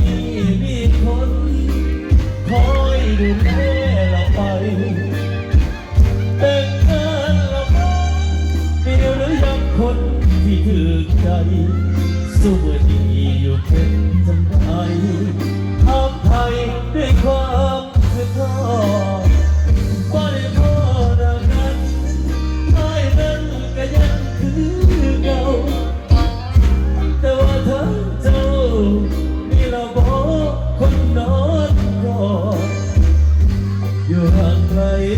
ดีมีคนคอยดูแเราไป แต่งงานเราไม่เดียวหรือยังคนที่ถือใจสู้ดีอยู่เป็นจังไร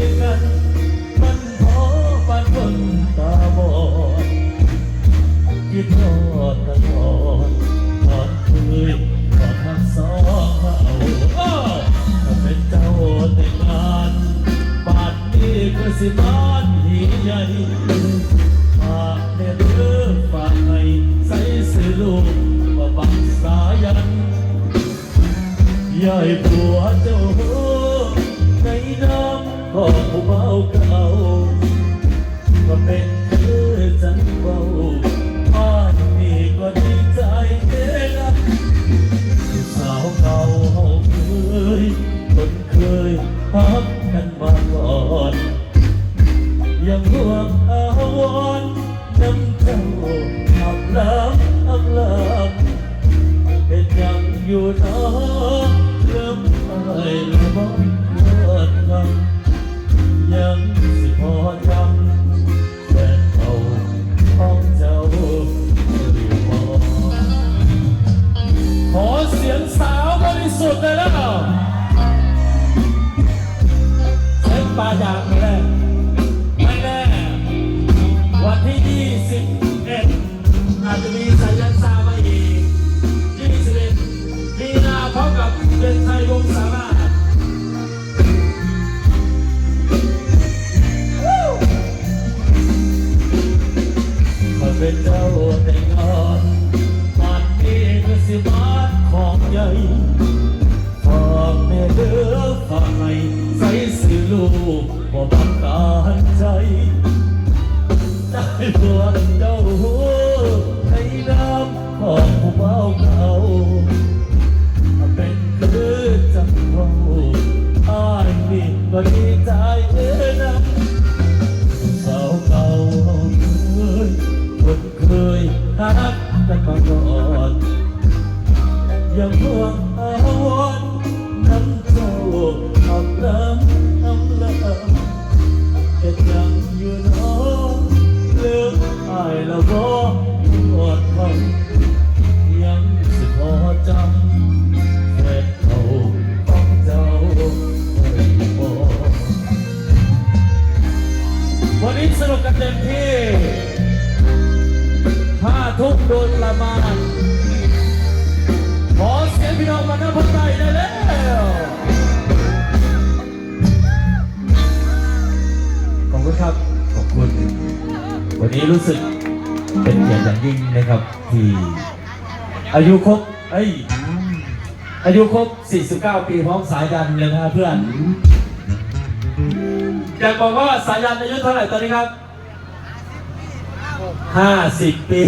ด้วยกันมันพอปานคนตาบอดคิดทอดตะกอนทอดเคยกอดทักสองเขาถ้าเป็นเจ้าแต่งงานบาดนี้ก็สิบ้านที่ใหญ่ฝากเด้อเด้อฝากให้ใส่สื่อลูกว่าบังสายันยายผั การใจได้พวกได้ อายุครบเอ้ยอายุครบ 49 ปีพร้อมสายยันเลยนะเพื่อนอยากบอกว่าสายยันอายุเท่าไหร่ตอนนี้ครับ 50 ปี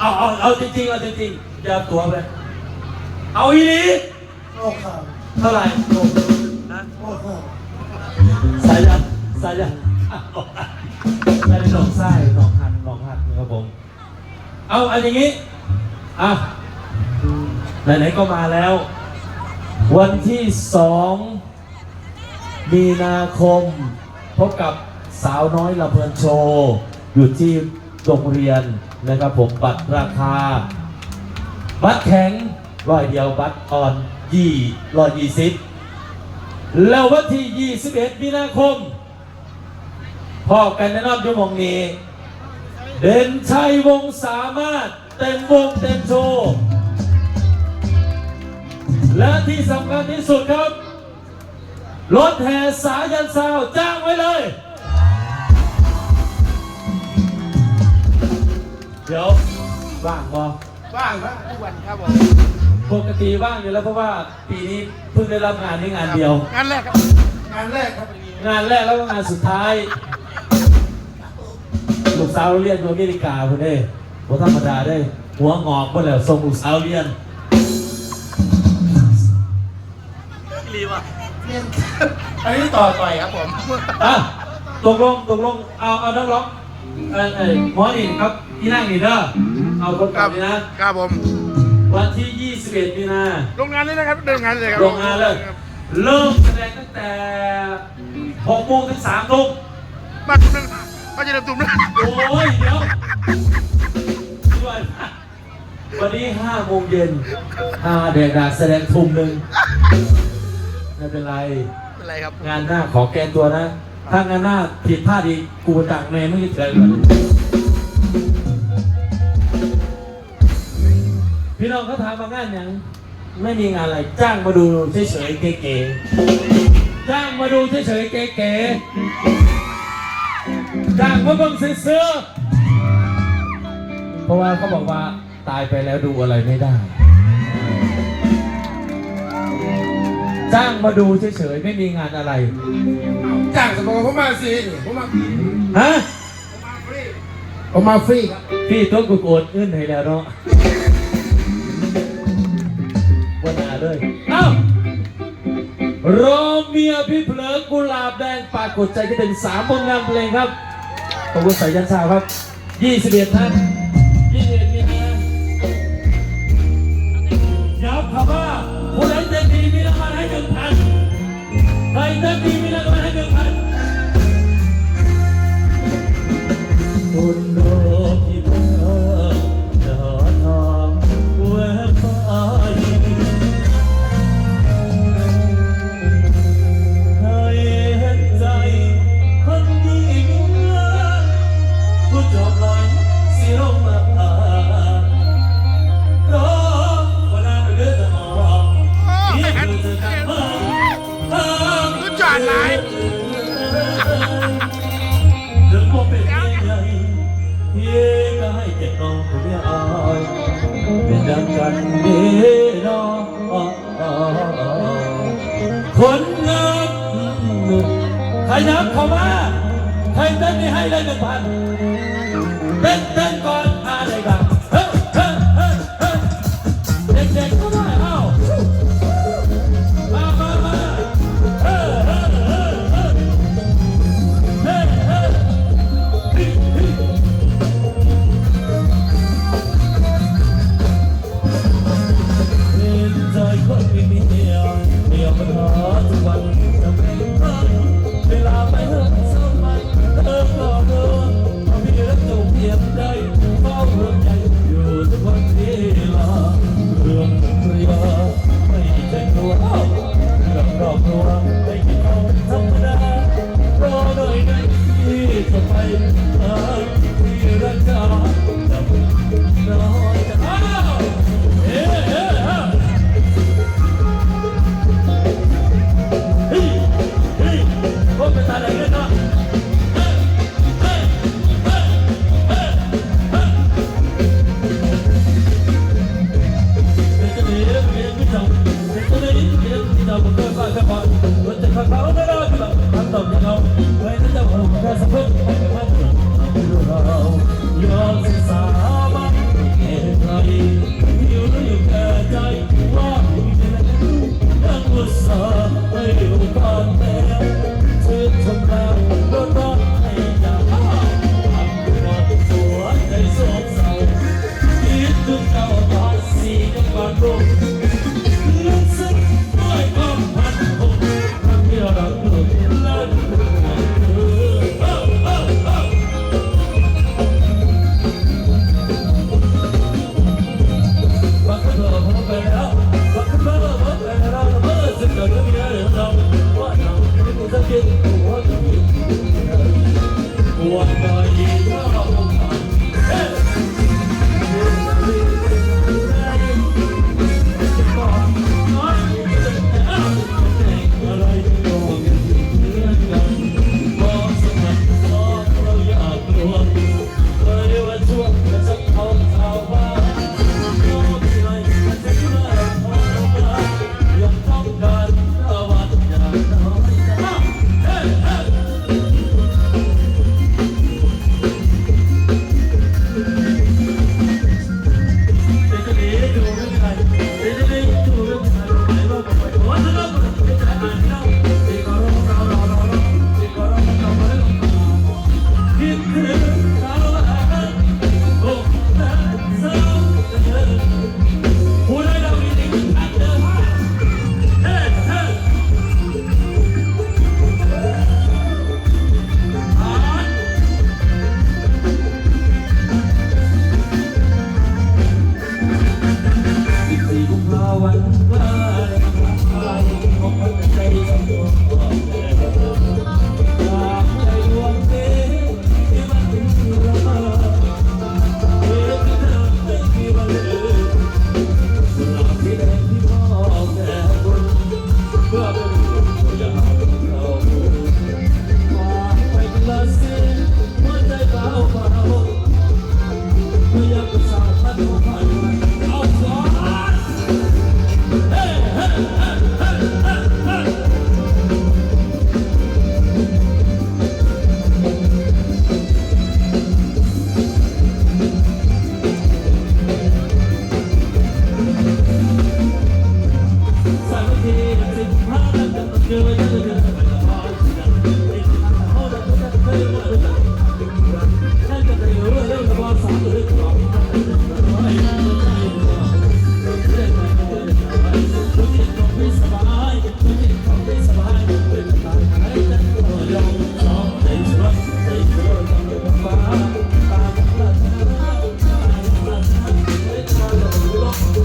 เอาเอาเอาจริงๆเอาจริงๆอย่าตัวไปเอาอีนี้โอ้ข่าวเท่าไหร่โอ้โอ้ข่าวสายันสายันไม่ได้หนองไส้หนองหันหนองหันนะครับผม เอาเอันอย่างนี้อะไหนๆก็มาแล้ว วันที่สองมีนาคม พบกับสาวน้อยละเพลินโชว์อยู่ที่โรงเรียนนะครับผมบัตรราคา บัตรแข็งร้อยเดียวบัตรอ่อนยี่ร้อยยี่สิบแล้ววันที่ 21 มีนาคมพอกันแน่นอนชั่วโมงนี้ เด่นชัยวงศ์สามารถเต็มวงเต็มโชว์และที่สำคัญที่สุดครับ รถแห่สายันซาวจ้างไว้เลย เดี๋ยวว่างพอว่างครับทุกวันครับผมปกติว่างอยู่แล้วเพราะว่าปีนี้เพิ่งได้รับงานนี้งานเดียว งานแรกครับ งานแรกครับ งานแรกแล้วก็งานสุดท้ายลู กสาวเรียนโยเมริกาคนเด้หัวธรรมดาได้ หัวงอกหมดแล้วส่งลูกสาวเรียนเรียนอันนี้ต่อต่อยครับผมอะตกลงตกลงเอาเอานักร้องเออเออหมอนี่ครับที่นั่งนี่เด้อเอาคนคกลัรับบนี่นะครับผม วันที่ 21มีนาโรงงานเลยนะครับเดินงานเลยครับโรงงานเลยเริ่มแสดงตั้งแต่6โมงถึง3ทุ่มมา ตุ้มนึงมาจะเดินตุ้มนึงโอ้ยเดี๋ยวด้วยวันนี้5โมงเย็นห้าเด็กดาแสดงทุ่มหนึ่งไม่เป็นไร เป็นไรครับ งานหน้าขอแกนตัวนะ ถ้างานหน้าผิดพลาดอีกกูตักแม่ไม่ได้เจอกันพี่น้องเขาถามมางานยังไม่มีงานอะไร จ้างมาดูเฉยๆเก๋ๆจ้างมาดูเฉยๆเก๋ๆ จ้างมาเบิ่งเสื้อๆเพราะว่าเขาบอกว่าตายไปแล้วดูอะไรไม่ได้ จ้างมาดูเฉยๆไม่มีงานอะไร จ้างสมองผมมาสิผมมาฮะผมมาฟรีครับพี่ตัวกูโกนอื้นให้แล้วเนาะวันหนาเลย เอ้า โรเมียพี่เผลอกุหลาบแดงปรากฏใจที่เป็นสามผลงานเพลงครับขอบคุณสายยันชาครับ21ท่าน21มีนาย้ำคำว่าผู้ใดเต็มทีมีรางวัลให้หนึ่งพันใครเต็มทีมีรางวัลให้หนึ่งพัน เต้ ยังอุตส่ one.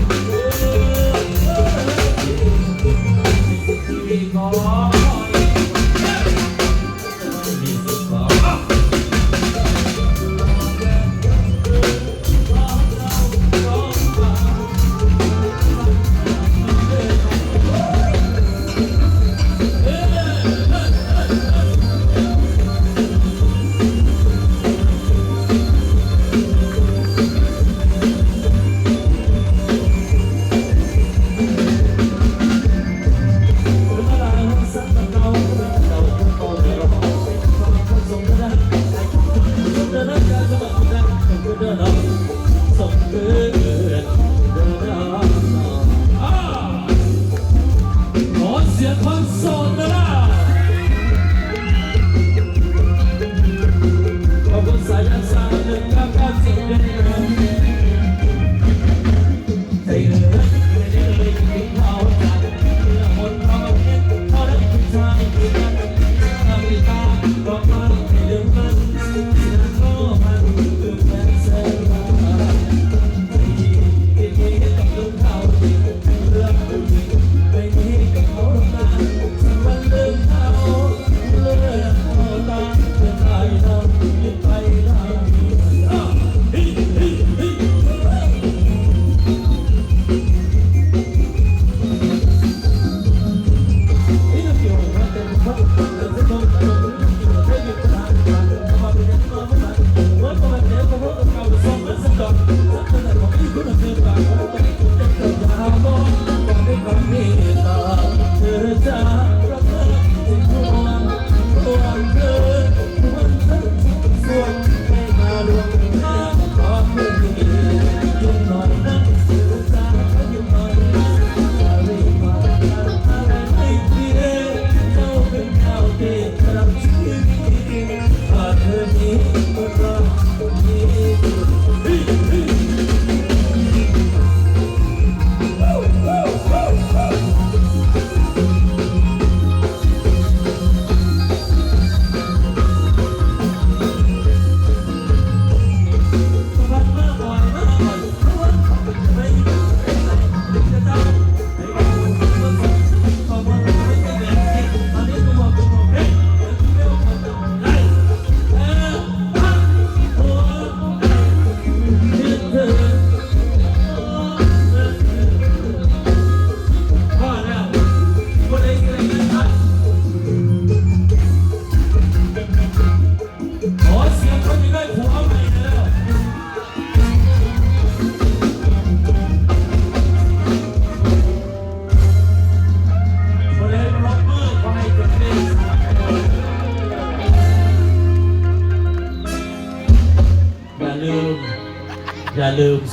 Thank.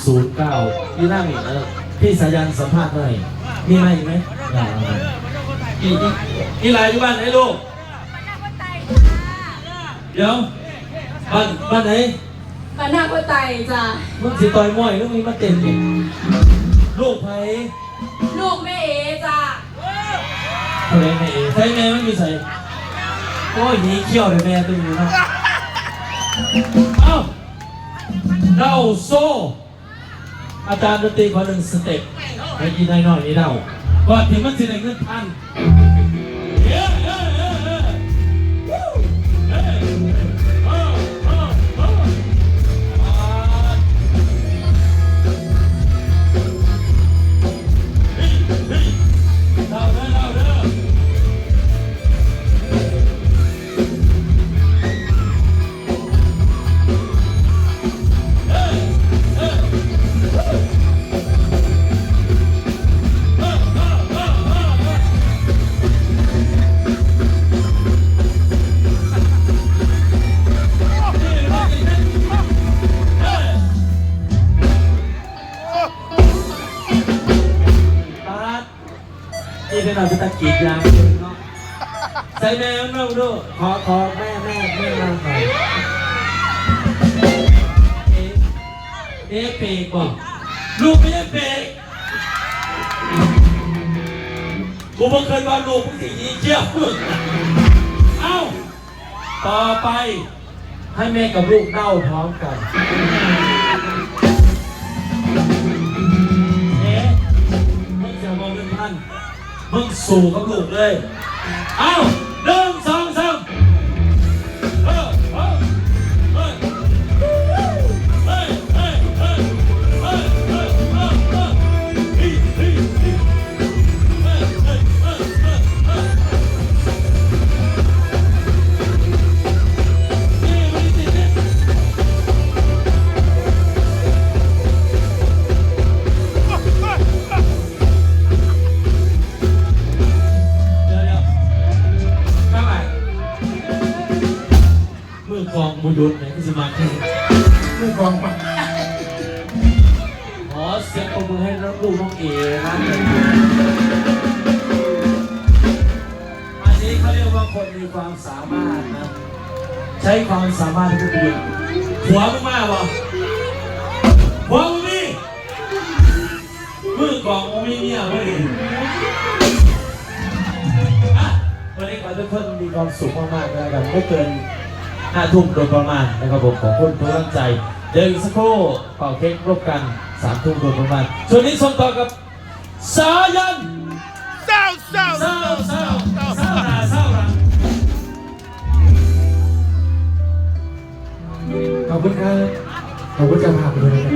อย่าลืม09ที่นั่งอีกนะพี่สายันสัมภาษณ์หน่อยมีอะไรอีกไหมอย่าเอามาอีกอีกอีกหลายอยู่บ้านไหนลูกเดี๋ยวบ้านบ้านไหนบ้านนาโคไตจ้ะมึงสิต่อยมวยหรือมึงมาเต้นอีกลูกไผลูกแม่เอจ้ะคนไหนแม่เอ๋ใช่แม่มันอยู่ใส่โอ้ยหนีเขี้ยวเลยแม่ตัวอยู่นะเอ้าเดาโซ่ อาจารย์ดนตรีขอหนึ่งสเต็ปให้กินหน่อยๆนี่เดาก่อนถึงมันสิได้เงินพัน อขอแม่แม่แม่มาหน่อยเอ๊ะเอ๊ะเปกบ่ลูกไม่ใช่เปกกูเพิ่งเคยว่าลูกมึงสิยีเจียวเอ้าต่อไป ให้แม่กับลูกเด้าพร้อมกันเอ๊ะมึงจะมองเป็นพันมึงสู่กับลูกเลย เอ้า ใช้ความสามารถทุกอย่างหัวมึงมากวะหัวมึงนี่มือกล่องมึงมีเนี่ยเว้ยอะวันนี้ขอให้ทุกคนมีความสุขมากๆนะครับไม่เกินห้าทุ่มโดยประมาณนะครับผมขอบคุณทุกกำลังใจ เดี๋ยวอีกสักครู่เป่าเค้กร่วมกันสามทุ่มโดยประมาณช่วงนี้ส่งต่อกับสายันเศร้าเศร้าเคุณครับ ขอบคุณจะพาไปด้วยนะครับ